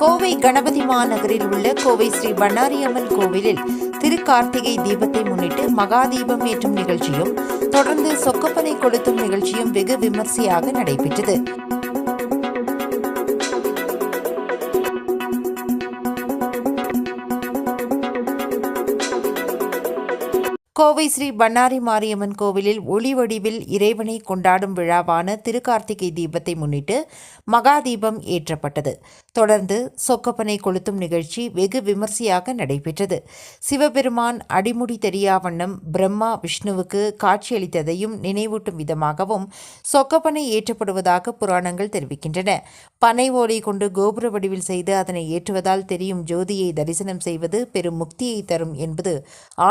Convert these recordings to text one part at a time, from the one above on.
கோவை கணபதி மாநகரில் உள்ள கோவை ஸ்ரீ பண்ணாரியம்மன் கோவிலில் திருக்கார்த்திகை தீபத்தை முன்னிட்டு மகா தீபம் ஏற்றும் நிகழ்ச்சியும் தொடர்ந்து சொக்கப்பனை கொளுத்தும் நிகழ்ச்சியும் வெகு விமர்சையாக நடைபெற்றது. கோவை ஸ்ரீ பண்ணாரி மாரியம்மன் கோவிலில் ஒளி வடிவில் இறைவனை கொண்டாடும் விழாவான திருக்கார்த்திகை தீபத்தை முன்னிட்டு மகா தீபம் ஏற்றப்பட்டது. தொடர்ந்து சொக்கப்பனை கொளுத்தும் நிகழ்ச்சி வெகு விமர்சையாக நடைபெற்றது. சிவபெருமான் அடிமுடி தெரியாவண்ணம் பிரம்மா விஷ்ணுவுக்கு காட்சியளித்ததையும் நினைவூட்டும் விதமாகவும் சொக்கப்பனை ஏற்றப்படுவதாக புராணங்கள் தெரிவிக்கின்றன. பனை ஓலை கொண்டு கோபுர வடிவில் செய்து அதனை ஏற்றுவதால் தெரியும் ஜோதியை தரிசனம் செய்வது பெரும் முக்தியை தரும் என்பது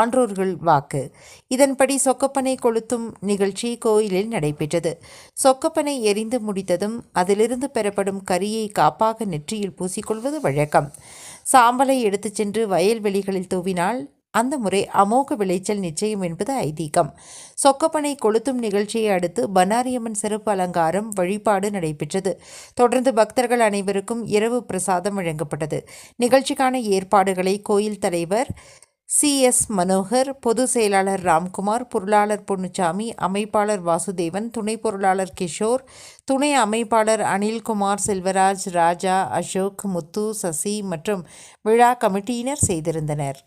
ஆன்றோர்கள் வாக்கு. இதன்படி சொக்கப்பனை கொளுத்தும் நிகழ்ச்சி கோயிலில் நடைபெற்றது. சொக்கப்பனை எரிந்து முடித்ததும் அதிலிருந்து பெறப்படும் கரியை காப்பாக நெற்றியில் பூசிக்கொள்வது வழக்கம். சாம்பலை எடுத்துச் சென்று வயல்வெளிகளில் தூவினால் அந்த முறை அமோக விளைச்சல் நிச்சயம் என்பது ஐதீகம். சொக்கப்பனை கொளுத்தும் நிகழ்ச்சியை அடுத்து பனாரியம்மன் சிறப்பு அலங்காரம் வழிபாடு நடைபெற்றது. தொடர்ந்து பக்தர்கள் அனைவருக்கும் இரவு பிரசாதம் வழங்கப்பட்டது. நிகழ்ச்சிக்கான ஏற்பாடுகளை கோயில் தலைவர் சிஎஸ் மனோகர் பொதுச் செயலாளர் ராம்குமார் பொருளாளர் பொன்னுச்சாமி அமைப்பாளர் வாசுதேவன் துணை பொருளாளர் கிஷோர் துணை அமைப்பாளர் அனில்குமார் செல்வராஜ் ராஜா அசோக் முத்து சசி மற்றும் விழா கமிட்டியினர் செய்திருந்தனர்.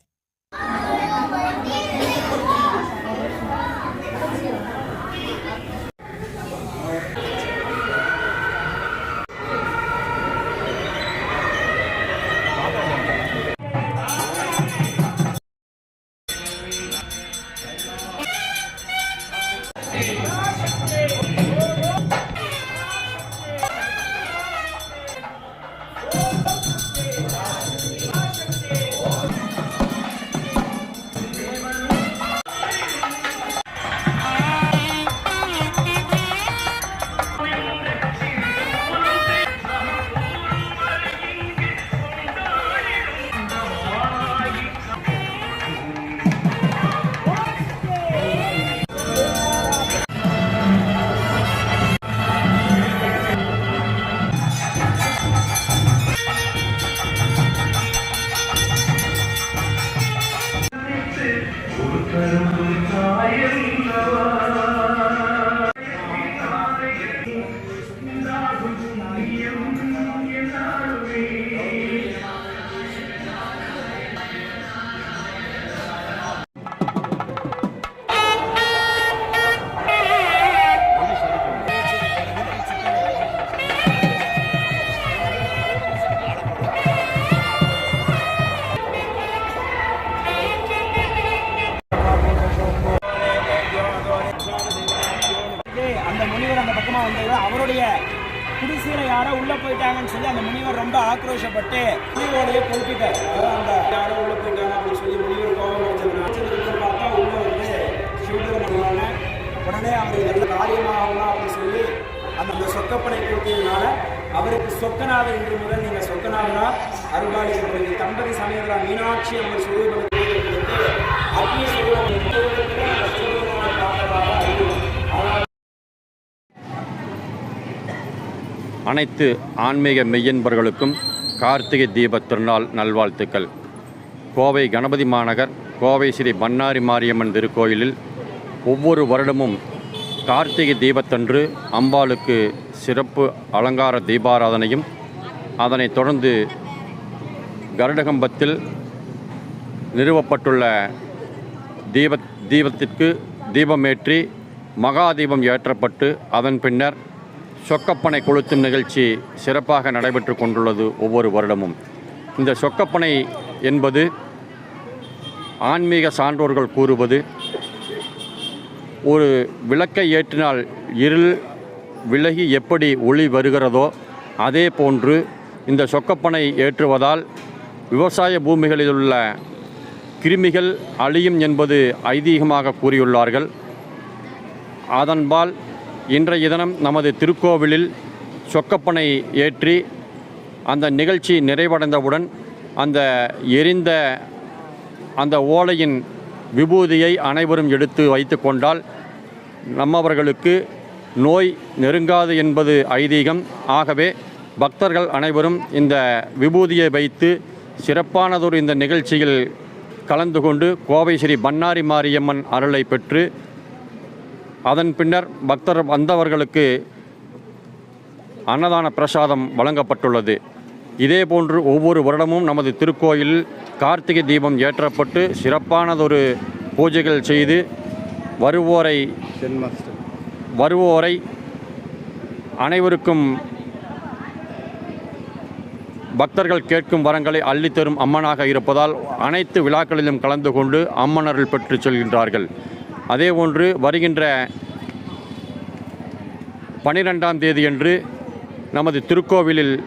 போயிட்டாங்கன்னு சொல்லி அந்த முனிவர் ரொம்ப ஆக்ரோஷப்பட்டு முனிவரோடைய கொளுத்திட்டார் அதாவது அந்த யாரும் உள்ள போயிட்டாங்க அப்படின்னு சொல்லி முனிவர் கோபம் வச்சது பார்த்தா உள்ள வந்து சிவபெருமான உடனே அவர் எந்த காரியமாகலாம் அப்படின்னு சொல்லி அந்த சொக்கப்படை சொக்கப்பனை கொடுத்ததுனால அவருக்கு சொக்கநாதர் இன்று முதல் நீங்க சொக்கநாதனா அருள்பாலிக்கப்படுது தம்பதி சமயத்தில் மீனாட்சி அம்மன் சுரூபம் கொடுத்து அக்னி சுரூபம் அனைத்து ஆன்மீக மெய்யன்பர்களுக்கும் கார்த்திகை தீபத் திருநாள் நல்வாழ்த்துக்கள். கோவை கணபதி மாநகர் கோவை ஸ்ரீ பண்ணாரி மாரியம்மன் திருக்கோயிலில் ஒவ்வொரு வருடமும் கார்த்திகை தீபத்தன்று அம்பாளுக்கு சிறப்பு அலங்கார தீபாராதனையும் அதனைத் தொடர்ந்து கருடகம்பத்தில் நிறுவப்பட்டுள்ள தீப தீபத்திற்கு தீபமேற்றி மகா தீபம் ஏற்றப்பட்டு அதன் பின்னர் சொக்கப்பனை கொளுத்தும் நிகழ்ச்சி சிறப்பாக நடைபெற்று கொண்டுள்ளது ஒவ்வொரு வருடமும். இந்த சொக்கப்பனை என்பது ஆன்மீக சான்றோர்கள் கூறுவது ஒரு விளக்கை ஏற்றினால் இருள் விலகி எப்படி ஒளி வருகிறதோ அதே போன்று இந்த சொக்கப்பனை ஏற்றுவதால் விவசாய பூமிகளில் உள்ள கிருமிகள் அழியும் என்பது ஐதீகமாக கூறியுள்ளார்கள். அதன்பால் இன்றைய தினம் நமது திருக்கோவிலில் சொக்கப்பனை ஏற்றி அந்த நிகழ்ச்சி நிறைவடைந்தவுடன் அந்த எரிந்த அந்த ஓலையின் விபூதியை அனைவரும் எடுத்து வைத்து கொண்டால் நம்மவர்களுக்கு நோய் நெருங்காது என்பது ஐதீகம். ஆகவே பக்தர்கள் அனைவரும் இந்த விபூதியை வைத்து சிறப்பானதொரு இந்த நிகழ்ச்சியில் கலந்து கொண்டு கோவை ஸ்ரீ பண்ணாரி மாரியம்மன் அருளை பெற்று அதன் பின்னர் பக்தர் வந்தவர்களுக்கு அன்னதான பிரசாதம் வழங்கப்பட்டுள்ளது. இதேபோன்று ஒவ்வொரு வருடமும் நமது திருக்கோயில் கார்த்திகை தீபம் ஏற்றப்பட்டு சிறப்பானதொரு பூஜைகள் செய்து வருவோரை வருவோரை அனைவருக்கும் பக்தர்கள் கேட்கும் வரங்களை அள்ளித்தரும் அம்மனாக இருப்பதால் அனைத்து விழாக்களிலும் கலந்து கொண்டு அம்மனர்கள் பெற்று செல்கின்றார்கள். அதேபோன்று வருகின்ற பனிரெண்டாம் தேதியன்று நமது திருக்கோவிலில்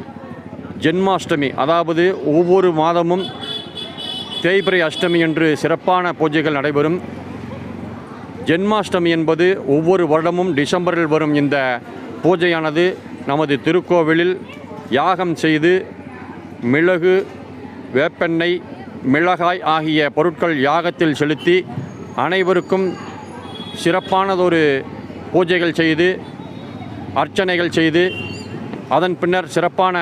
ஜென்மாஷ்டமி அதாவது ஒவ்வொரு மாதமும் தேய்பிரை அஷ்டமி என்று சிறப்பான பூஜைகள் நடைபெறும். ஜென்மாஷ்டமி என்பது ஒவ்வொரு வருடமும் டிசம்பரில் வரும் இந்த பூஜையானது நமது திருக்கோவிலில் யாகம் செய்து மிளகு வேப்பெண்ணெய் மிளகாய் ஆகிய பொருட்கள் யாகத்தில் செலுத்தி அனைவருக்கும் சிறப்பானதொரு பூஜைகள் செய்து அர்ச்சனைகள் செய்து அதன் பின்னர் சிறப்பான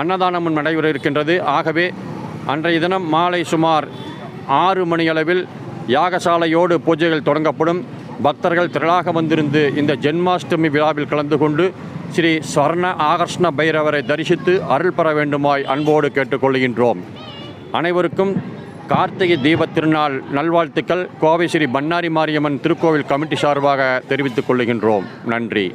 அன்னதானமும் நடைபெற இருக்கின்றது. ஆகவே அன்றைய தினம் மாலை சுமார் ஆறு மணியளவில் யாகசாலையோடு பூஜைகள் தொடங்கப்படும். பக்தர்கள் திரளாக வந்திருந்து இந்த ஜென்மாஷ்டமி விழாவில் கலந்து கொண்டு ஸ்ரீ ஸ்வர்ண ஆகர்ஷ்ண பைரவரை தரிசித்து அருள் பெற வேண்டுமாய் அன்போடு கேட்டுக்கொள்கின்றோம். அனைவருக்கும் கார்த்திகை தீபத் திருநாள் நல்வாழ்த்துக்கள். கோவை ஸ்ரீ பண்ணாரி மாரியம்மன் திருக்கோவில் கமிட்டி சார்பாக தெரிவித்துக் கொள்கின்றோம். நன்றி.